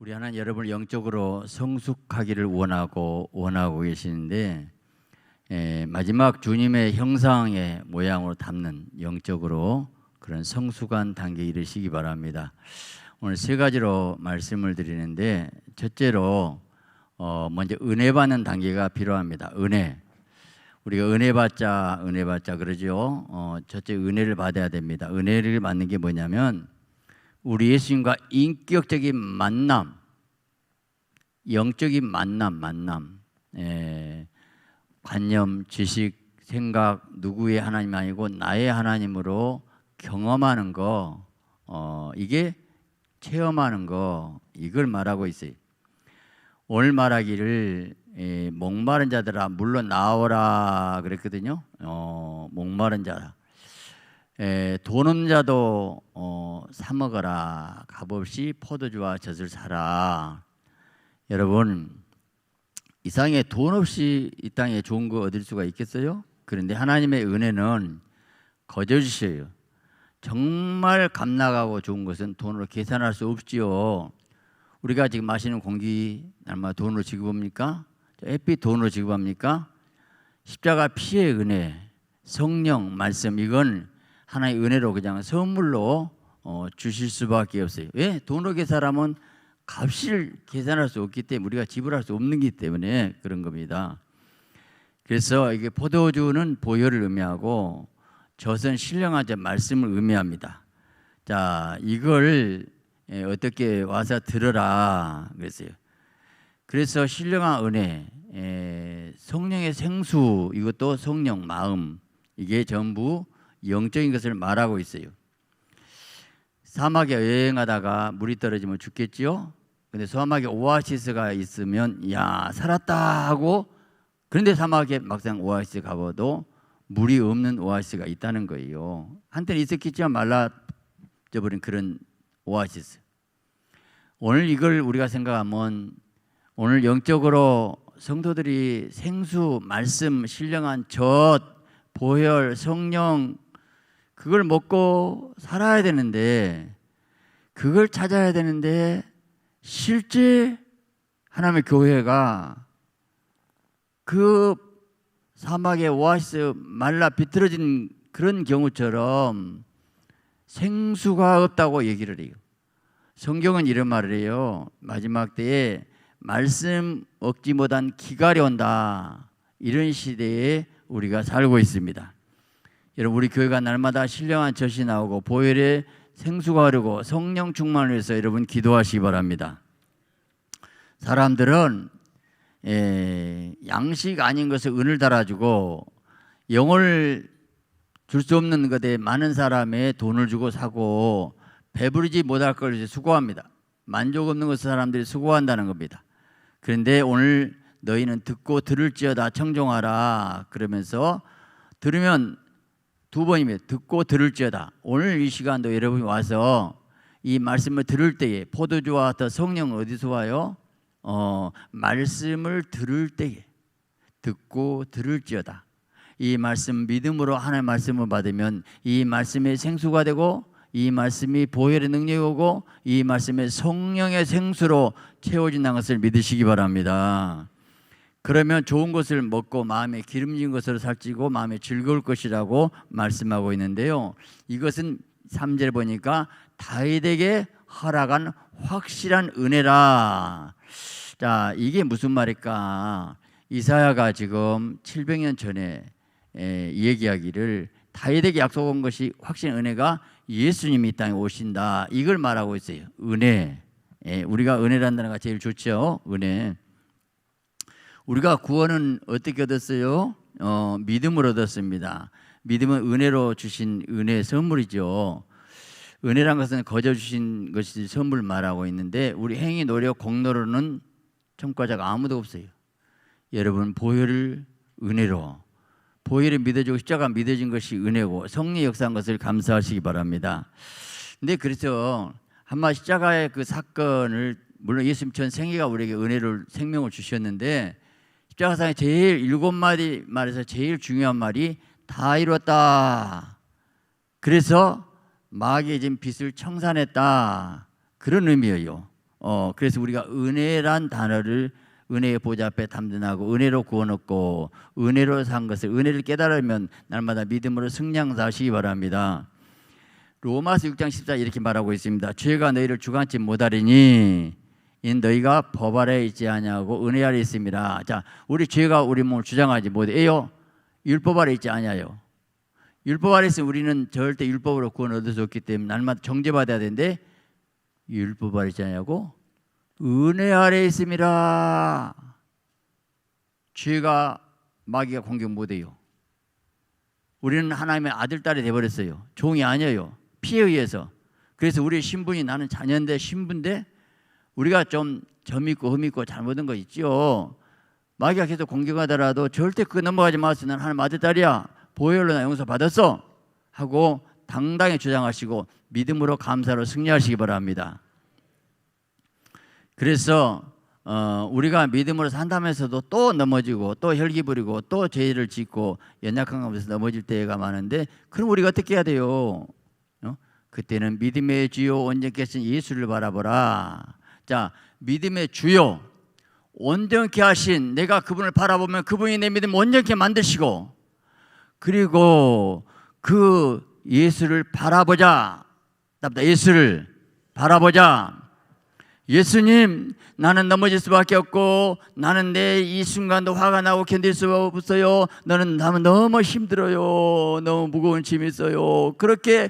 우리 하나님 여러분을 영적으로 성숙하기를 원하고 원하고 계시는데 에, 마지막 주님의 형상의 모양으로 담는 영적으로 그런 성숙한 단계에 이르시기 바랍니다. 오늘 세 가지로 말씀을 드리는데 첫째로 어, 먼저 은혜 받는 단계가 필요합니다. 은혜. 우리가 은혜 받자 은혜 받자 그러죠. 어, 첫째 은혜를 받아야 됩니다. 은혜를 받는 게 뭐냐면 우리 예수님과 인격적인 만남, 영적인 만남, 만남, 예, 관념, 지식, 생각 누구의 하나님 아니고 나의 하나님으로 경험하는 거, 어, 이게 체험하는 거 이걸 말하고 있어요. 오늘 말하기를 예, 목마른 자들아 물론 나오라 그랬거든요. 어, 목마른 자라. 에, 돈 없는 자도 어, 사 먹어라 값없이 포도주와 젖을 사라 여러분 이 땅에 돈 없이 이 땅에 좋은 거 얻을 수가 있겠어요? 그런데 하나님의 은혜는 거저 주셔요 정말 값나가고 좋은 것은 돈으로 계산할 수 없지요 우리가 지금 마시는 공기 날마다 돈으로 지급합니까? 햇빛 돈으로 지급합니까? 십자가 피의 은혜 성령 말씀 이건 하나의 은혜로 그냥 선물로 어, 주실 수밖에 없어요. 왜? 돈으로 계산하면 값을 계산할 수 없기 때문에 우리가 지불할 수 없는 기 때문에 그런 겁니다. 그래서 이게 포도주는 보혈을 의미하고 젖은 신령한 자 말씀을 의미합니다. 자, 이걸 예, 어떻게 와서 들어라 그랬어요. 그래서 신령한 은혜, 예, 성령의 생수 이것도 성령 마음 이게 전부 영적인 것을 말하고 있어요. 사막에 여행하다가 물이 떨어지면 죽겠지요. 근데 사막에 오아시스가 있으면 야 살았다 하고 그런데 사막에 막상 오아시스 가봐도 물이 없는 오아시스가 있다는 거예요. 한때는 있었겠지만 말라져버린 그런 오아시스. 오늘 이걸 우리가 생각하면 오늘 영적으로 성도들이 생수, 말씀, 신령한 젖, 보혈, 성령 그걸 먹고 살아야 되는데 그걸 찾아야 되는데 실제 하나님의 교회가 그 사막의 오아시스 말라 비틀어진 그런 경우처럼 생수가 없다고 얘기를 해요. 성경은 이런 말을 해요. 마지막 때에 말씀 얻지 못한 기갈이 온다. 이런 시대에 우리가 살고 있습니다. 여러분 우리 교회가 날마다 신령한 젖이 나오고 보혈의 생수가 흐르고 성령 충만을 위해서 여러분 기도하시기 바랍니다. 사람들은 에, 양식 아닌 것을 은을 달아주고 영을 줄 수 없는 것에 많은 사람의 돈을 주고 사고 배부르지 못할 걸 이제 수고합니다. 만족 없는 것을 사람들이 수고한다는 겁니다. 그런데 오늘 너희는 듣고 들을지어다 청종하라 그러면서 들으면 두 번이면 듣고 들을지어다. 오늘 이 시간도 여러분이 와서 이 말씀을 들을 때에 포도주와 더 성령 어디서 와요? 어, 말씀을 들을 때에 듣고 들을지어다. 이 말씀 믿음으로 하나님의 말씀을 받으면 이 말씀의 생수가 되고 이 말씀이 보혈의 능력이 오고 이 말씀의 성령의 생수로 채워진다는 것을 믿으시기 바랍니다. 그러면 좋은 것을 먹고 마음에 기름진 것으로 살찌고 마음에 즐거울 것이라고 말씀하고 있는데요. 이것은 3절 보니까 다윗에게 허락한 확실한 은혜라. 자, 이게 무슨 말일까? 이사야가 지금 700년 전에 에, 얘기하기를 다윗에게 약속한 것이 확신 은혜가 예수님이 이 땅에 오신다. 이걸 말하고 있어요. 은혜. 예, 우리가 은혜라는 단어가 제일 좋죠. 은혜. 우리가 구원은 어떻게 얻었어요? 어, 믿음으로 얻었습니다. 믿음은 은혜로 주신 은혜의 선물이죠. 은혜란 것은 거저 주신 것이 선물 말하고 있는데 우리 행위 노력 공로로는 청과자가 아무도 없어요. 여러분 보혈을 은혜로 보혈이 믿어지고 십자가 믿어진 것이 은혜고 성령 역사한 것을 감사하시기 바랍니다. 근데 그래서 한마 십자가의 그 사건을 물론 예수님 전 생애가 우리에게 은혜를 생명을 주셨는데 십자가상에 제일 일곱 마디 말에서 제일 중요한 말이 다 이뤘다. 그래서 마귀의 진 빛을 청산했다. 그런 의미예요. 어 그래서 우리가 은혜란 단어를 은혜의 보좌 앞에 담든하고 은혜로 구원 얻고 은혜로 산 것을 은혜를 깨달으면 날마다 믿음으로 승량사시기 바랍니다. 로마서 6장 14 이렇게 말하고 있습니다. 죄가 너희를 주관치 못하리니 인 너희가 법 아래 있지 아니하고 은혜 아래 있습니다. 자, 우리 죄가 우리 몸을 주장하지 못해요. 율법 아래 있지 아니하요. 율법 아래 있으면 우리는 절대 율법으로 구원 얻을 수 없기 때문에 날마다 정죄받아야 되는데 율법 아래 있지 아니하고 은혜 아래 있습니다. 죄가 마귀가 공격 못해요. 우리는 하나님의 아들 딸이 되어버렸어요. 종이 아니에요. 피에 의해서. 그래서 우리의 신분이 나는 자녀인데 신분인데 우리가 좀 점 있고 흠 있고 잘못한 거 있죠. 마귀가 계속 공격하더라도 절대 그거 넘어가지. 나는 하나님 아들 딸이야. 보혈로 나 용서 받았어. 하고 당당히 주장하시고 믿음으로 감사로 승리하시기 바랍니다. 그래서 어, 우리가 믿음으로 산다면서도 또 넘어지고 또 혈기 부리고 또 죄를 짓고 연약한 가운데서 넘어질 때가 많은데 그럼 우리가 어떻게 해야 돼요? 어? 그때는 믿음의 주요 하신 예수를 바라보라. 자, 믿음의 주요 온전케 하신 내가 그분을 바라보면 그분이 내 믿음 온전케 만드시고 그리고 그 예수를 바라보자. 답다 예수를 바라보자. 예수님, 나는 넘어질 수밖에 없고 나는 내 이 순간도 화가 나고 견딜 수 없어요. 너는 나는 너무 힘들어요. 너무 무거운 짐이 있어요. 그렇게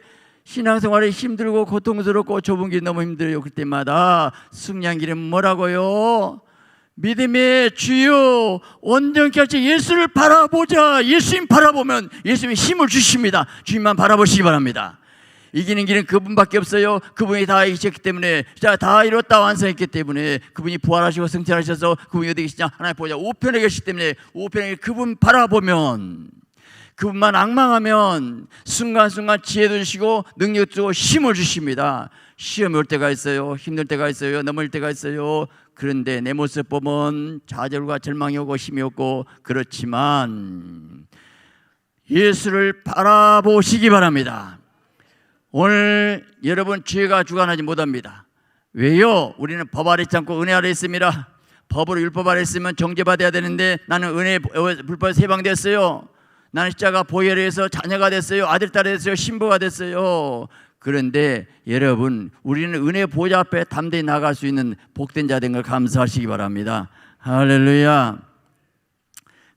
신앙생활이 힘들고 고통스럽고 좁은 길 너무 힘들어요. 그때마다 승량길은 뭐라고요? 믿음의 주요 온전케 할지 예수를 바라보자. 예수님 바라보면 예수님이 힘을 주십니다. 주님만 바라보시기 바랍니다. 이기는 길은 그분밖에 없어요. 그분이 다 이기셨기 때문에 자 다 이뤘다 완성했기 때문에 그분이 부활하시고 승천하셔서 그분이 어디 계시냐 하나님 보자 우편에 계시기 때문에 우편에 그분 바라보면 그분만 악망하면 순간순간 지혜도 주시고 능력 주고 힘을 주십니다. 시험이 올 때가 있어요. 힘들 때가 있어요. 넘을 때가 있어요. 그런데 내 모습 보면 좌절과 절망이 오고 힘이 없고 그렇지만 예수를 바라보시기 바랍니다. 오늘 여러분 죄가 주관하지 못합니다. 왜요? 우리는 법 아래 있지 않고 은혜 아래 있습니다. 법으로 율법 아래 있으면 정죄받아야 되는데 나는 은혜 불법에서 해방됐어요. 나는 십자가 보혈에서 자녀가 됐어요. 아들 딸이 됐어요. 신부가 됐어요. 그런데 여러분 우리는 은혜 보좌 앞에 담대히 나갈 수 있는 복된 자 된 걸 감사하시기 바랍니다. 할렐루야.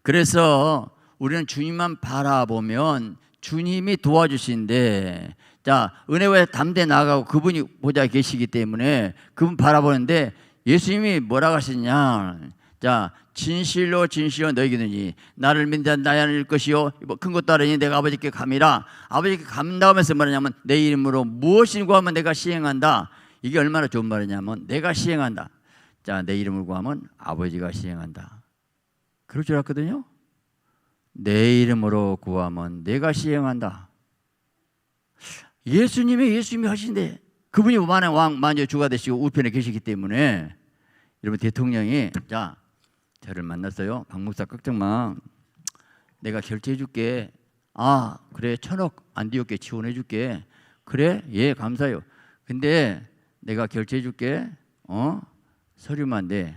그래서 우리는 주님만 바라보면 주님이 도와주신데 자 은혜에 담대 나가고 그분이 보좌에 계시기 때문에 그분 바라보는데 예수님이 뭐라고 하시냐 자 진실로 진실로 너희기느니 나를 믿는 나야 일 것이요. 뭐큰 것도 아니니 내가 아버지께 감이라. 아버지께 감다 하면서 말하냐면 내 이름으로 무엇을 구하면 내가 시행한다. 이게 얼마나 좋은 말이냐면 내가 시행한다. 자 내 이름을 구하면 아버지가 시행한다. 그럴 줄 알았거든요. 내 이름으로 구하면 내가 시행한다. 예수님이 예수님이 하신데 그분이 만의 왕 만여 주가 되시고 우편에 계시기 때문에 여러분 대통령이 자 저를 만났어요. 박 목사 걱정 마. 내가 결제해 줄게. 아 그래. 천억 안 뒤었게 지원해 줄게. 그래? 예 감사해요. 근데 내가 결제해 줄게. 어? 서류만 내.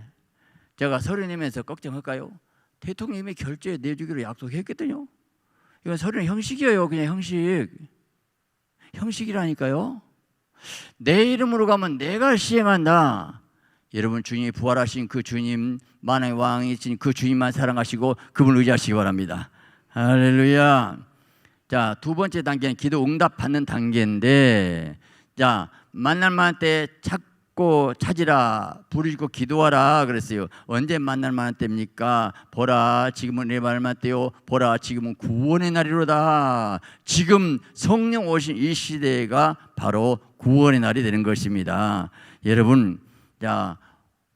제가 서류 내면서 걱정할까요? 대통령이 결제 내주기로 약속했거든요. 이건 서류는 형식이에요. 그냥 형식. 형식이라니까요. 내 이름으로 가면 내가 시행한다. 여러분 주님이 부활하신 그 주님 만왕의 왕이신 그 주님만 사랑하시고 그분을 의지하시기 바랍니다. 할렐루야. 자, 두 번째 단계는 기도 응답 받는 단계인데 자, 만날 만한 때 찾고 찾으라 부르짖고 기도하라 그랬어요. 언제 만날 만한 때입니까? 보라 지금은 내 말만 때요. 보라 지금은 구원의 날이로다. 지금 성령 오신 이 시대가 바로 구원의 날이 되는 것입니다. 여러분, 자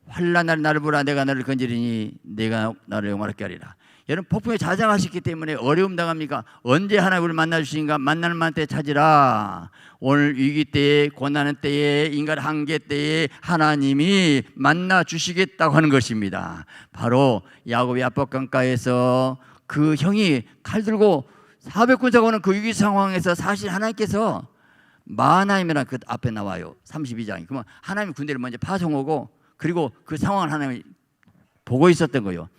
환란날 나를 보라 내가 나를 건지리니 내가 나를 영화롭게 하리라. 여러분 폭풍에 자장하셨기 때문에 어려움 당합니까? 언제 하나님을 만나 주신가? 만날 만한 때 찾으라. 오늘 위기 때에 고난의 때에 인간 한계 때에 하나님이 만나 주시겠다고 하는 것입니다. 바로 야곱이 압박강가에서 그 형이 칼 들고 400군 사고는 그 위기 상황에서 사실 하나님께서 마하나임이란 그 앞에 나와요. 32장이. 그러면 하나님 군대를 먼저 파송하고 그리고 그 상황을 하나님이 보고 있었던 거예요.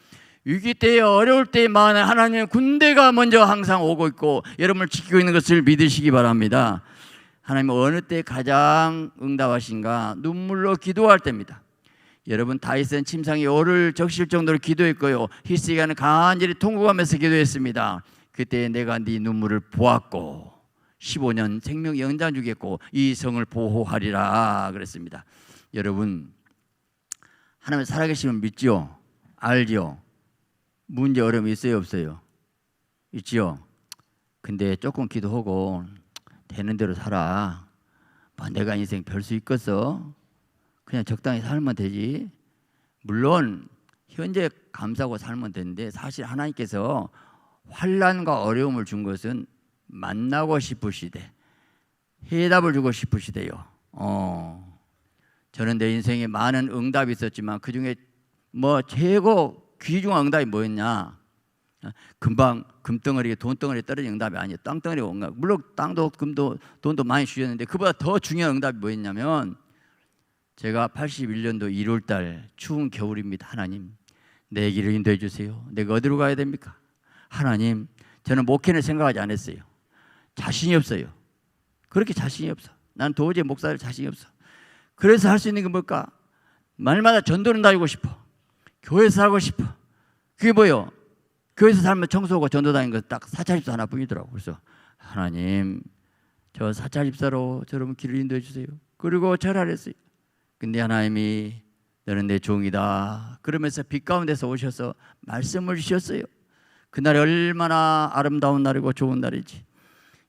위기 때에 어려울 때만 하나님 군대가 먼저 항상 오고 있고 여러분을 지키고 있는 것을 믿으시기 바랍니다. 하나님 어느 때 가장 응답하신가? 눈물로 기도할 때입니다. 여러분 다윗은 침상에 오를 적실 정도로 기도했고요. 히스기야는 간절히 통곡하면서 기도했습니다. 그때 내가 네 눈물을 보았고 15년 생명 연장 주겠고 이 성을 보호하리라 그랬습니다. 여러분 하나님 살아계시면 믿지요? 알지요? 문제 어려움이 있어요 없어요? 있지요? 근데 조금 기도하고 되는 대로 살아. 뭐 내가 인생 별 수 있겠어? 그냥 적당히 살면 되지. 물론 현재 감사하고 살면 되는데 사실 하나님께서 환란과 어려움을 준 것은 만나고 싶으시대. 해답을 주고 싶으시대요. 어. 저는 내 인생에 많은 응답이 있었지만 그 중에 뭐 최고 귀중한 응답이 뭐였냐? 금방 금덩어리 돈덩어리 떨어진 응답이 아니에요. 땅덩어리 온 거. 물론 땅도 금도 돈도 많이 주셨는데 그보다 더 중요한 응답이 뭐였냐면 제가 81년도 1월 달 추운 겨울입니다. 하나님 내 길을 인도해 주세요. 내가 어디로 가야 됩니까? 하나님 저는 목회는 생각하지 않았어요. 자신이 없어요. 그렇게 자신이 없어. 난 도저히 목사를 자신이 없어. 그래서 할 수 있는 게 뭘까? 말마다 전도는 다니고 싶어. 교회에서 하고 싶어. 그게 뭐요? 교회에서 살면 청소하고 전도 다니는 거딱 사찰집사 하나뿐이더라고. 그래서 하나님 저 사찰집사로 저러면 길을 인도해 주세요. 그리고 절하랬어요. 근데 하나님이 너는 내 종이다. 그러면서 빛 가운데서 오셔서 말씀을 주셨어요. 그날이 얼마나 아름다운 날이고 좋은 날이지.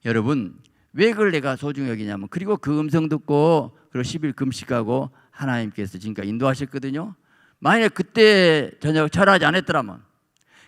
여러분 왜 그걸 내가 소중히 여기냐면 그리고 그 음성 듣고 그리고 10일 금식하고 하나님께서 지금까지 인도하셨거든요. 만약에 그때 저녁 절하지 않았더라면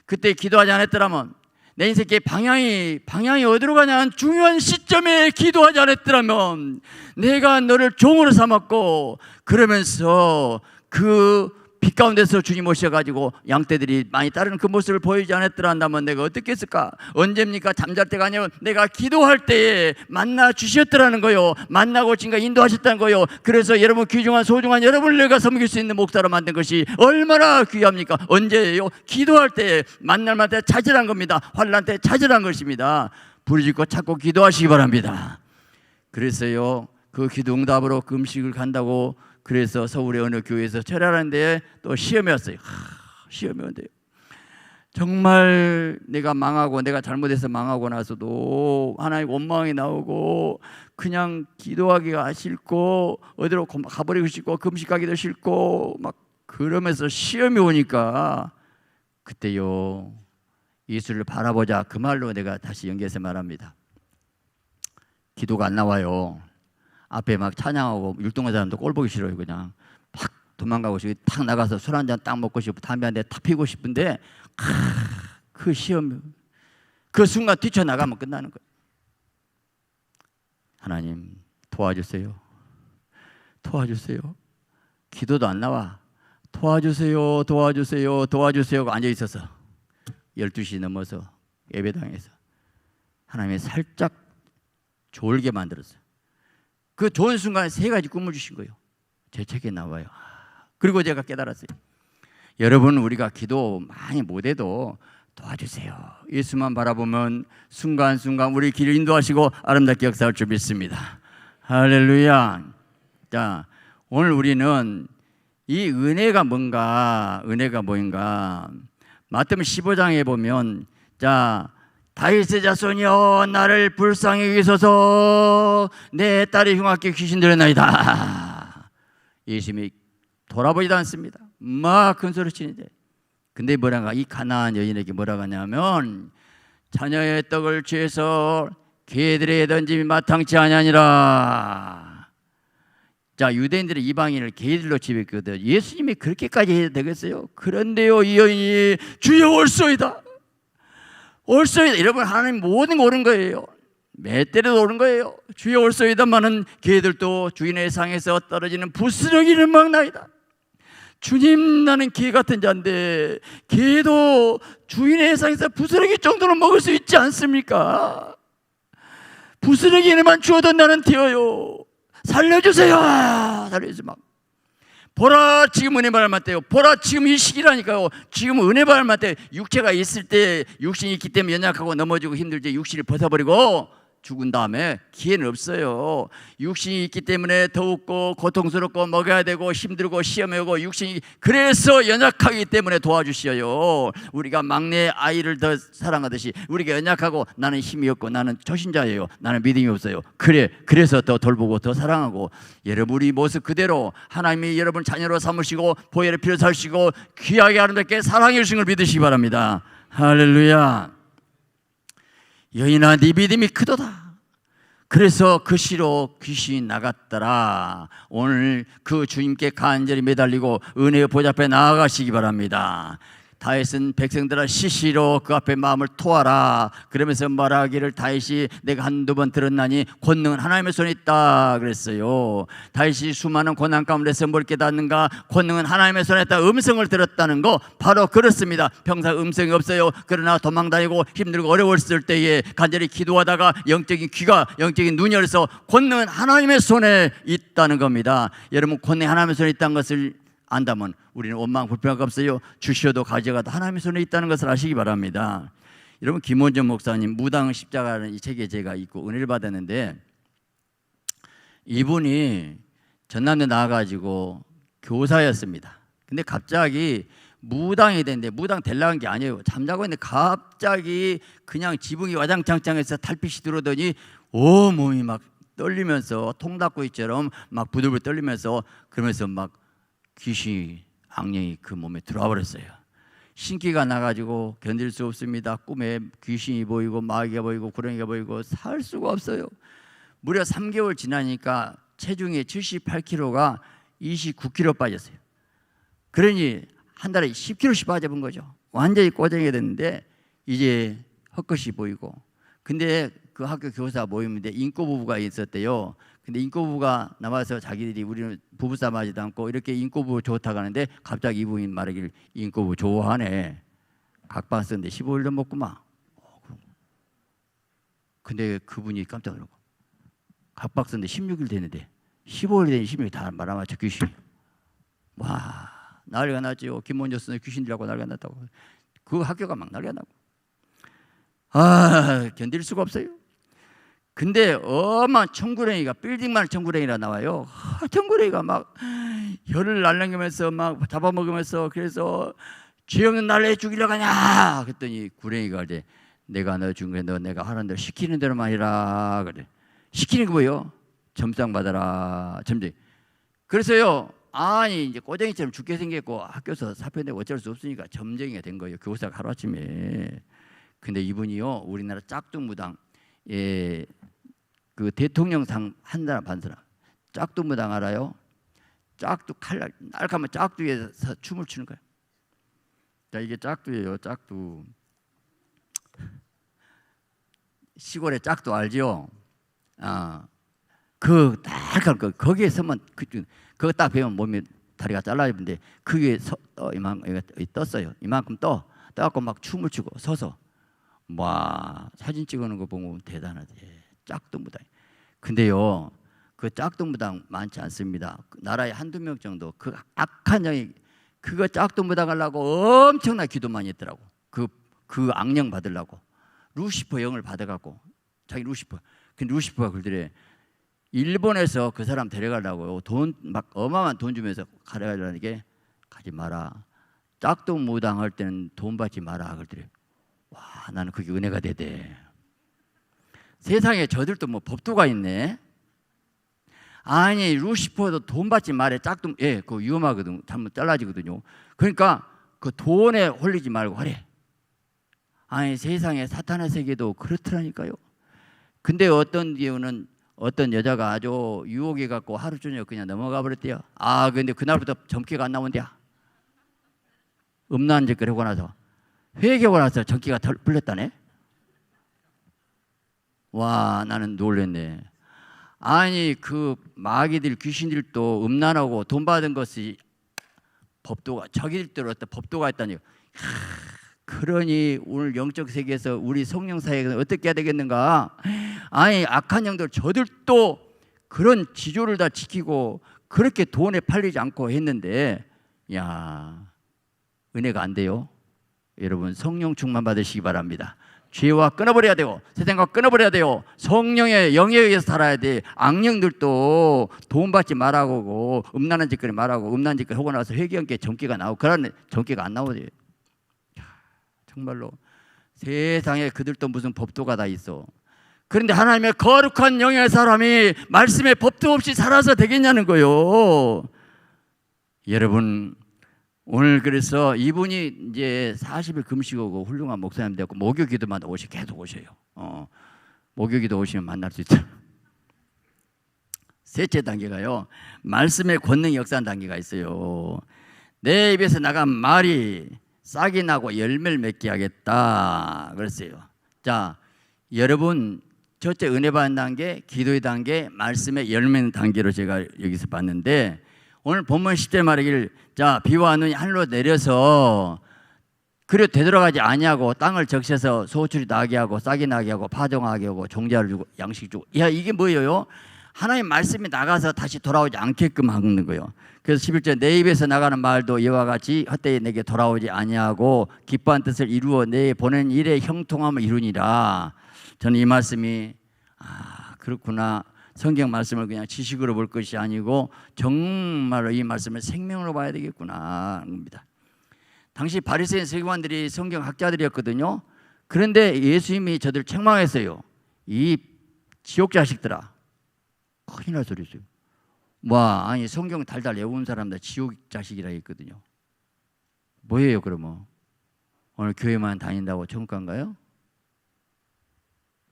그때 기도하지 않았더라면 내 인생의 방향이 방향이 어디로 가냐 중요한 시점에 기도하지 않았더라면 내가 너를 종으로 삼았고 그러면서 그 빛 가운데서 주님 오셔가지고 양떼들이 많이 따르는 그 모습을 보이지 않았더라 한다면 내가 어떻게 했을까? 언제입니까? 잠잘 때가 아니라 내가 기도할 때에 만나 주셨더라는 거요. 만나고 지금 인도하셨다는 거요. 그래서 여러분 귀중한 소중한 여러분을 내가 섬길 수 있는 목사로 만든 것이 얼마나 귀합니까? 언제예요? 기도할 때 만날 만 때 차질한 겁니다. 환란 때 차질한 것입니다. 부르짖고 찾고 기도하시기 바랍니다. 그래서요 그 기도 응답으로 금식을 간다고 그래서 서울의 어느 교회에서 철야하는데 또 시험이 왔어요. 하, 시험이 온대요. 정말 내가 망하고 내가 잘못해서 망하고 나서도 하나님 원망이 나오고 그냥 기도하기가 싫고 어디로 가버리고 싶고 금식하기도 싫고 막 그러면서 시험이 오니까 그때요 예수를 바라보자 그 말로 내가 다시 연결해서 말합니다. 기도가 안 나와요. 앞에 막 찬양하고 율동한 사람도 꼴 보기 싫어요 그냥. 막 도망가고 싶고 탁 나가서 술 한 잔 딱 먹고 싶고 담배 한 대 탁 피고 싶은데 크, 그 시험 그 순간 뛰쳐나가면 끝나는 거예요. 하나님 도와주세요. 도와주세요. 기도도 안 나와. 도와주세요 도와주세요 도와주세요 앉아 있어서 12시 넘어서 예배당에서 하나님이 살짝 졸게 만들었어요 그 좋은 순간에 세 가지 꿈을 주신 거예요. 제 책에 나와요. 그리고 제가 깨달았어요. 여러분 우리가 기도 많이 못해도 도와주세요. 예수만 바라보면 순간순간 우리 길을 인도하시고 아름답게 역사할 줄 믿습니다. 할렐루야. 자, 오늘 우리는 이 은혜가 뭔가, 은혜가 뭐인가. 마태복음 15장에 보면 자, 다윗의 자손이여 나를 불쌍히 여기소서. 내 딸이 흉악게 귀신 들었나이다. 예수님이 돌아보지도 않습니다. 막 큰 소리 치는데. 근데 뭐라가 이 가나안 여인에게 뭐라고 하냐면 자녀의 떡을 취해서 개들에 던짐이 마땅치 아니하니라. 자 유대인들의 이방인을 개들로 지냈거든. 예수님이 그렇게까지 해도 되겠어요? 그런데요 이 여인이 주여 올소이다 올소이다. 여러분 하나님 모든 거 옳은 거예요. 매 때려도 옳은 거예요. 주여 올소이다마는 개들도 주인의 상에서 떨어지는 부스러기를 먹나이다. 주님 나는 개 같은 자인데 개도 주인의 상에서 부스러기 정도는 먹을 수 있지 않습니까? 부스러기에만 주어도 나는 되어요. 살려주세요. 살려주세요. 막. 보라 지금 은혜 만때요. 보라 지금 이 시기라니까요. 지금 은혜 만때 육체가 있을 때 육신이 있기 때문에 연약하고 넘어지고 힘들지 육신을 벗어버리고 죽은 다음에 기회는 없어요. 육신이 있기 때문에 더욱고 고통스럽고 먹어야 되고 힘들고 시험에 오고 육신이 그래서 연약하기 때문에 도와주시어요. 우리가 막내 아이를 더 사랑하듯이 우리가 연약하고 나는 힘이 없고 나는 초신자예요. 나는 믿음이 없어요. 그래 그래서 더 돌보고 더 사랑하고 여러분이 모습 그대로 하나님이 여러분 자녀로 삼으시고 보혈의 피를 살시고 귀하게 아름답게 사랑해 주신 걸 믿으시기 바랍니다. 할렐루야. 여인아 네 믿음이 크도다. 그래서 그 시로 귀신이 나갔더라. 오늘 그 주님께 간절히 매달리고 은혜의 보좌 앞에 나아가시기 바랍니다. 다윗은 백성들아 시시로 그 앞에 마음을 토하라. 그러면서 말하기를 다윗이 내가 한두 번 들었나니 권능은 하나님의 손에 있다 그랬어요. 다윗이 수많은 고난 가운데서 뭘 깨닫는가? 권능은 하나님의 손에 있다 음성을 들었다는 거 바로 그렇습니다. 평상 음성이 없어요. 그러나 도망다니고 힘들고 어려웠을 때에 간절히 기도하다가 영적인 귀가 영적인 눈이 열려서 권능은 하나님의 손에 있다는 겁니다. 여러분 권능이 하나님의 손에 있다는 것을 안다면 우리는 원망 불평할 거 없어요. 주시어도 가져가도 하나님의 손에 있다는 것을 아시기 바랍니다. 여러분 김원전 목사님 무당 십자가라는 이 책에 제가 있고 은혜를 받았는데 이분이 전남대 나와가지고 교사였습니다. 근데 갑자기 무당이 됐는데 무당 될라는 게 아니에요. 잠자고 있는데 갑자기 그냥 지붕이 와장창창해서 달빛이 들어오더니 온 몸이 막 떨리면서 통닭구이처럼 막 부들부들 떨리면서 그러면서 막 귀신이 악령이 그 몸에 들어와 버렸어요. 신기가 나가지고 견딜 수 없습니다. 꿈에 귀신이 보이고 마귀가 보이고 구렁이가 보이고 살 수가 없어요. 무려 3개월 지나니까 체중이 78kg가 29kg 빠졌어요. 그러니 한 달에 10kg씩 빠져본 거죠. 완전히 꼬쟁이 됐는데 이제 헛것이 보이고. 근데 그 학교 교사 모임인데 인꼬 부부가 있었대요. 근데 인꼬부가 나와서 자기들이 우리는 부부싸움 하지도 않고 이렇게 인꼬부 좋다고 하는데 갑자기 이분이 말하기를 인꼬부 좋아하네. 각방 썼는데 15일도 먹구만. 어, 그럼. 근데 그분이 깜짝 놀라고 각방 썼는데 16일 됐는데 15일 된 16일 다 말아맞혀 귀신. 와 난리가 났죠. 김원조 선생 귀신들하고 난리가 났다고. 그 학교가 막 난리가 나고. 아 견딜 수가 없어요. 근데 어마 청구랭이가 빌딩만 청구랭이라 나와요. 아, 청구랭이가 막 혀를 날랑이면서 막 잡아먹으면서 그래서 지영은 날래 죽이려 가냐 그랬더니 구랭이가 이제 내가 너 죽은 게너 내가 하는 대로 시키는 대로만 해라 그래. 시키는 게 뭐예요? 점상 받아라. 점쟁 그래서요 아니 이제 꼬쟁이처럼 죽게 생겼고 학교에서 사표 내고 어쩔 수 없으니까 점쟁이가 된 거예요 교사가 하루아침에. 근데 이분이요 우리나라 짝퉁 무당. 예, 그 대통령상 한 사람 반 사람 짝두무당 알아요? 짝두 칼날 날카면 짝두에서 춤을 추는 거예요. 자 이게 짝두예요. 짝두 시골에 짝두 알지요? 아 그 날카로운 거 거기에 서면 그 그거 딱 배우면 몸이 다리가 잘라지는데 그게 서, 떠, 이만큼 떴어요. 이만큼 떠 떠갖고 막 춤을 추고 서서 와 사진 찍어놓은 거 보면 대단하지. 짝퉁무당. 근데요, 그 짝퉁무당 많지 않습니다. 그 나라에 한두 명 정도 그 악한 영이 그거 짝퉁무당 하려고 엄청나 기도 많이 했더라고. 그, 그 악령 받으려고. 루시퍼 영을 받아갖고 자기 루시퍼. 그 루시퍼가 그들에 일본에서 그 사람 데려가려고 돈 막 어마어마한 돈 주면서 가려가려는 게 가지 마라. 짝퉁무당 할 때는 돈 받지 마라. 그러더래. 와, 나는 그게 은혜가 되대. 세상에 저들도 뭐 법도가 있네. 아니 루시퍼도 돈 받지 말에 짝퉁 예, 그 위험하거든. 잘못 잘라지거든요. 그러니까 그 돈에 홀리지 말고 하래. 아니 세상에 사탄의 세계도 그렇더라니까요. 근데 어떤 경우는 어떤 여자가 아주 유혹해 갖고 하루 종일 그냥 넘어가 버렸대요. 아 근데 그날부터 점괘가 안 나온대야. 음란한 짓을 하고 나서 회개하고 나서 전기가 풀렸다네. 와 나는 놀랬네. 아니 그 마귀들 귀신들도 음란하고 돈 받은 것이 법도가 어떤 법도가 있다니. 그러니 오늘 영적 세계에서 우리 성령 사회가 어떻게 해야 되겠는가? 아니 악한 영들 저들도 그런 지조를 다 지키고 그렇게 돈에 팔리지 않고 했는데 야 은혜가 안 돼요. 여러분 성령 충만 받으시기 바랍니다. 죄와 끊어버려야 되고 세상과 끊어버려야 돼요. 성령의 영에 의해서 살아야 돼. 악령들도 돈 받지 말라고 음란한 짓거리 말하고 음란한 짓거리 하고 나서 회개함께 전기가 나오고 그런 전기가 안 나오지. 정말로 세상에 그들도 무슨 법도가 다 있어. 그런데 하나님의 거룩한 영의 사람이 말씀의 법도 없이 살아서 되겠냐는 거요. 여러분 오늘 그래서 이분이 이제 40일 금식하고 훌륭한 목사님 되고 목요 기도만 오시 계속 오셔요. 어, 목요 기도 오시면 만날 수 있죠. 셋째 단계가요. 말씀의 권능 역사한 단계가 있어요. 내 입에서 나간 말이 싹이 나고 열매를 맺게 하겠다. 그랬어요. 자, 여러분 첫째 은혜 받는 단계, 기도의 단계, 말씀의 열매는 단계로 제가 여기서 봤는데 오늘 본문 10절 말하기를 자 비와 눈이 하늘로 내려서 그려 되돌아가지 아니하고 땅을 적셔서 소출이 나게 하고 싹이 나게 하고 파종하게 하고 종자를 주고 양식 주고 야 이게 뭐예요? 하나님 말씀이 나가서 다시 돌아오지 않게끔 하는 거예요. 그래서 11절 내 입에서 나가는 말도 이와 같이 헛되이 내게 돌아오지 아니하고 기뻐한 뜻을 이루어 내 보낸 일의 형통함을 이루니라. 저는 이 말씀이 아 그렇구나. 성경 말씀을 그냥 지식으로 볼 것이 아니고 정말로 이 말씀을 생명으로 봐야 되겠구나 합니다. 당시 바리새인 세관들이 성경 학자들이었거든요. 그런데 예수님이 저들 책망했어요. 이 지옥 자식들아, 큰일 날 소리였어요. 와, 아니 성경 달달 외운 사람들 지옥 자식이라 했거든요. 뭐예요, 그러면? 오늘 교회만 다닌다고 천국 간가요?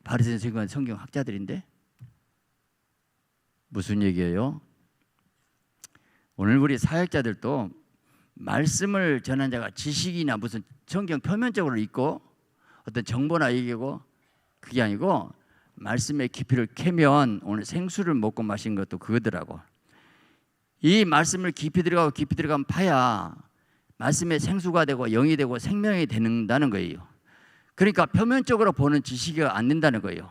바리새인 세관 성경 학자들인데 무슨 얘기예요? 오늘 우리 사역자들도 말씀을 전한 자가 지식이나 무슨 성경 표면적으로 읽고 어떤 정보나 얘기고 그게 아니고 말씀의 깊이를 캐면 오늘 생수를 먹고 마신 것도 그거더라고. 이 말씀을 깊이 들어가고 깊이 들어가면 파야 말씀의 생수가 되고 영이 되고 생명이 된다는 거예요. 그러니까 표면적으로 보는 지식이 안 된다는 거예요.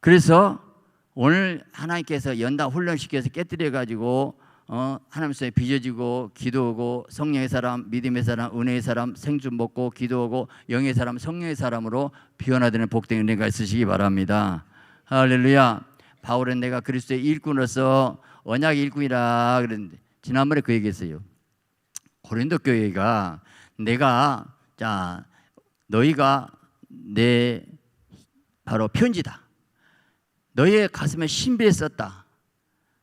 그래서 오늘 하나님께서 연다 훈련시켜서 깨뜨려 가지고 어, 하나님 속에 빚어지고 기도하고 성령의 사람, 믿음의 사람, 은혜의 사람, 생주 먹고 기도하고 영의 사람, 성령의 사람으로 변화되는 복된 은혜가 있으시기 바랍니다. 할렐루야. 바울은 내가 그리스도의 일꾼으로서 언약 일꾼이라 그랬는데 지난번에 그 얘기했어요. 고린도 교회가 내가 자 너희가 내 바로 편지다. 너희의 가슴에 신비에 썼다.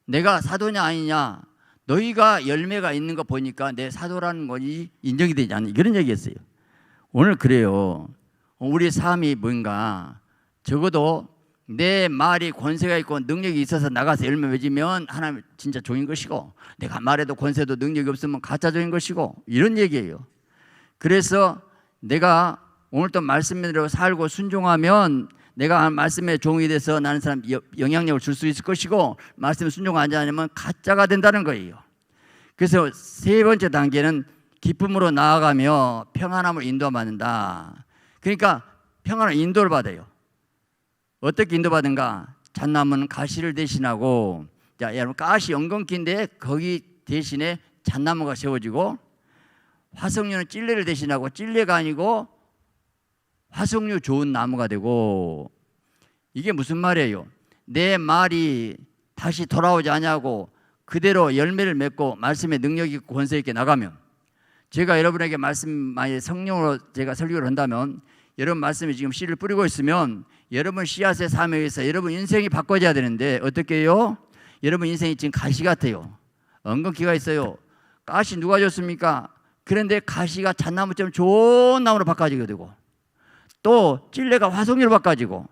내가 사도냐 아니냐. 너희가 열매가 있는 거 보니까 내 사도라는 것이 인정이 되지 않는 그런 얘기했어요. 오늘 그래요. 우리 삶이 뭔가 적어도 내 말이 권세가 있고 능력이 있어서 나가서 열매 맺으면 하나님 진짜 종인 것이고 내가 말해도 권세도 능력이 없으면 가짜 종인 것이고 이런 얘기예요. 그래서 내가 오늘 또 말씀대로 살고 순종하면 내가 한 말씀의 종이 돼서 나는 사람 영향력을 줄 수 있을 것이고 말씀에 순종하지 않으면 가짜가 된다는 거예요. 그래서 세 번째 단계는 기쁨으로 나아가며 평안함을 인도받는다. 그러니까 평안을 인도를 받아요. 어떻게 인도받은가? 잣나무는 가시를 대신하고 자 여러분 가시 엉겅퀴인데 거기 대신에 잣나무가 세워지고 화석류는 찔레를 대신하고 찔레가 아니고 화석류 좋은 나무가 되고 이게 무슨 말이에요? 내 말이 다시 돌아오지 않냐고 그대로 열매를 맺고 말씀의 능력 있고 권세 있게 나가면 제가 여러분에게 말씀 많이 성령으로 제가 설교를 한다면 여러분 말씀이 지금 씨를 뿌리고 있으면 여러분 씨앗의 삶에 의해서 여러분 인생이 바꿔져야 되는데 어떻게 해요? 여러분 인생이 지금 가시 같아요. 엉겅퀴가 있어요. 가시 누가 줬습니까? 그런데 가시가 잣나무처럼 좋은 나무로 바꿔지게 되고 또 찔레가 화송이로 바꿔지고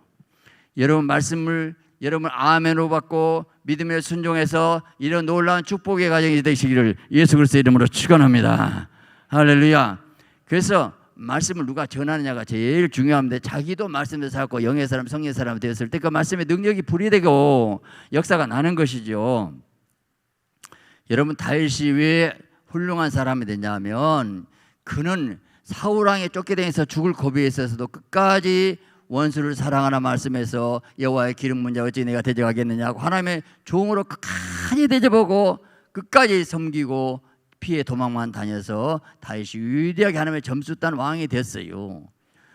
여러분 말씀을 여러분 아멘으로 받고 믿음에 순종해서 이런 놀라운 축복의 가정이 되시기를 예수 그리스도 이름으로 축원합니다. 할렐루야. 그래서 말씀을 누가 전하느냐가 제일 중요한데 자기도 말씀을 살고 영의 사람, 성의 사람 되었을 때 그 말씀의 능력이 불이 되고 역사가 나는 것이죠. 여러분 다윗이 왜 훌륭한 사람이 되냐면 그는 사울왕에 쫓겨다니면서 죽을 고비에 있어서도 끝까지 원수를 사랑하라 말씀에서 여호와의 기름 문제 어찌 내가 대적하겠느냐고 하나님의 종으로 끝까지 대접하고 끝까지 섬기고 피해 도망만 다녀서 다윗이 위대하게 하나님의 점수 딴 왕이 됐어요.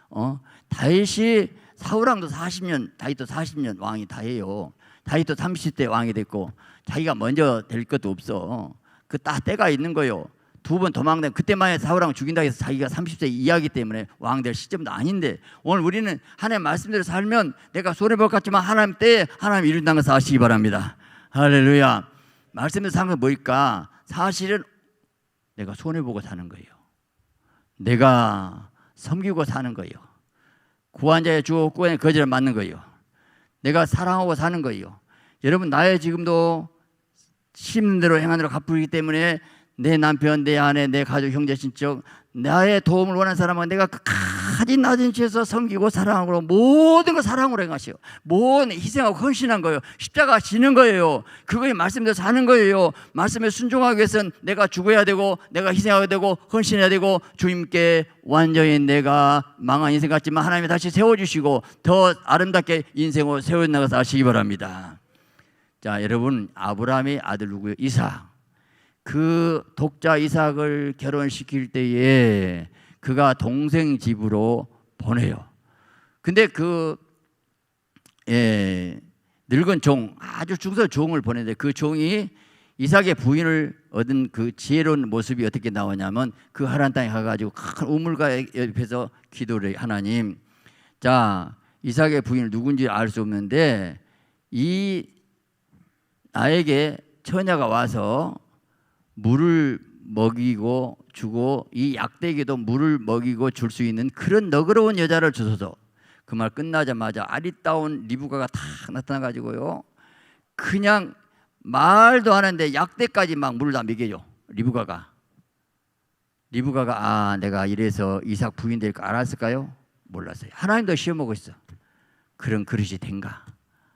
어? 다윗이 사울왕도 40년, 다윗도 40년 왕이 다예요. 다윗도 30대 왕이 됐고 자기가 먼저 될 것도 없어. 그딱 때가 있는 거요. 두 번 도망다니 그때만에 사울왕 죽인다 해서 자기가 30세 이하기 때문에 왕 될 시점도 아닌데 오늘 우리는 하나님 말씀대로 살면 내가 손해 볼 것 같지만 하나님 때에 하나님 이룬다는 것을 아시기 바랍니다. 할렐루야. 말씀대로 사는 건 뭘까? 사실은 내가 손해 보고 사는 거예요. 내가 섬기고 사는 거예요. 구한자의 주어 구원의 거절을 맞는 거예요. 내가 사랑하고 사는 거예요. 여러분 나의 지금도 심는 대로 대로 갚기 때문에 내 남편, 내 아내, 내 가족, 형제, 친척 나의 도움을 원하는 사람은 내가 끝까지 낮은 채에서 섬기고 사랑하고 모든 걸 사랑으로 행하시오. 모든 희생하고 헌신한 거예요. 십자가 지는 거예요. 그거에 말씀대로 사는 거예요. 말씀에 순종하기 위해서는 내가 죽어야 되고 내가 희생해야 되고 헌신해야 되고 주님께 완전히 내가 망한 인생 같지만 하나님이 다시 세워주시고 더 아름답게 인생을 세워나가서 아시기 바랍니다. 자, 여러분 아브라함의 아들 누구요? 이삭. 그 독자 이삭을 결혼시킬 때에 그가 동생 집으로 보내요. 근데 그 예, 늙은 종 아주 중서 종을 보내는데 그 종이 이삭의 부인을 얻은 그 지혜로운 모습이 어떻게 나오냐면 그 하란 땅에 가가지고 큰 우물가 옆에서 기도를 해요. 하나님 자 이삭의 부인을 누군지 알 수 없는데 이 나에게 처녀가 와서 물을 먹이고 주고 이 약대에게도 물을 먹이고 줄 수 있는 그런 너그러운 여자를 주소서. 그 말 끝나자마자 아리따운 리브가가 탁 나타나 가지고요. 그냥 말도 안 하는데 약대까지 막 물을 다 먹여줘. 리브가가. 리브가가 아 내가 이래서 이삭 부인 될 거 알았을까요? 몰랐어요. 하나님도 시험 먹고 있어. 그런 그릇이 된가?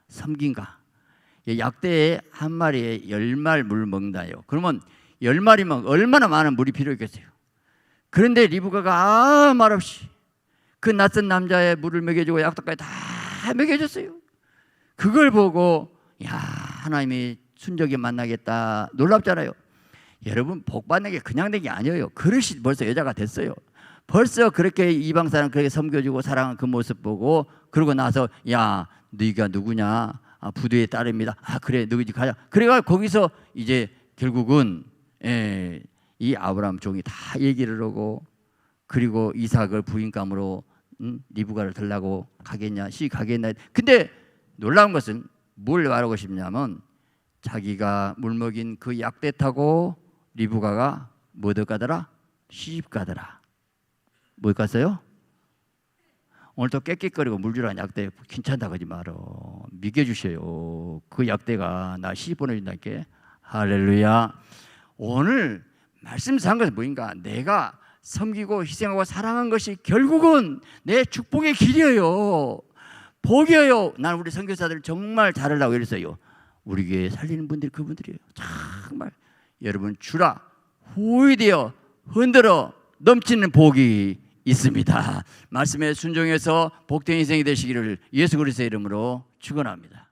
섬긴가? 이 약대에 한 마리에 열 말 물 먹나요? 그러면 열 마리면 얼마나 많은 물이 필요했겠어요. 그런데 리브가가 아무 말 없이 그 낯선 남자의 물을 먹여주고 약도까지 다 먹여줬어요. 그걸 보고 야 하나님이 순적이 만나겠다 놀랍잖아요. 여러분 복 받는 게 그냥 된 게 아니에요. 그릇이 벌써 여자가 됐어요. 벌써 그렇게 이방 사람 그렇게 섬겨주고 사랑한 그 모습 보고 그러고 나서 야 네가 누구냐 아, 부두의 딸입니다. 아 그래 누구지 가자. 그래가 거기서 이제 결국은 예, 이 아브라함 종이 다 얘기를 하고 그리고 이삭을 부인감으로 음, 리브가를 들라고 가겠냐 시 가겠냐. 근데 놀라운 것은 뭘 말하고 싶냐면 자기가 물 먹인 그 약대 타고 리브가가 뭐들 가더라 시집 가더라. 뭐 갔어요? 오늘 또 깨끗거리고 물 주라는 약대 괜찮다 그러지 말어 믿겨주셔요 그 약대가 나 시집 보내준다니까 할렐루야 오늘 말씀상 것은 뭐인가? 내가 섬기고 희생하고 사랑한 것이 결국은 내 축복의 길이에요. 복이에요. 난 우리 선교사들 정말 잘하려고 이랬어요. 우리 교회 살리는 분들이 그분들이에요. 정말 여러분 주라 후이되어 흔들어 넘치는 복이 있습니다. 말씀에 순종해서 복된 인생이 되시기를 예수 그리스도의 이름으로 축원합니다.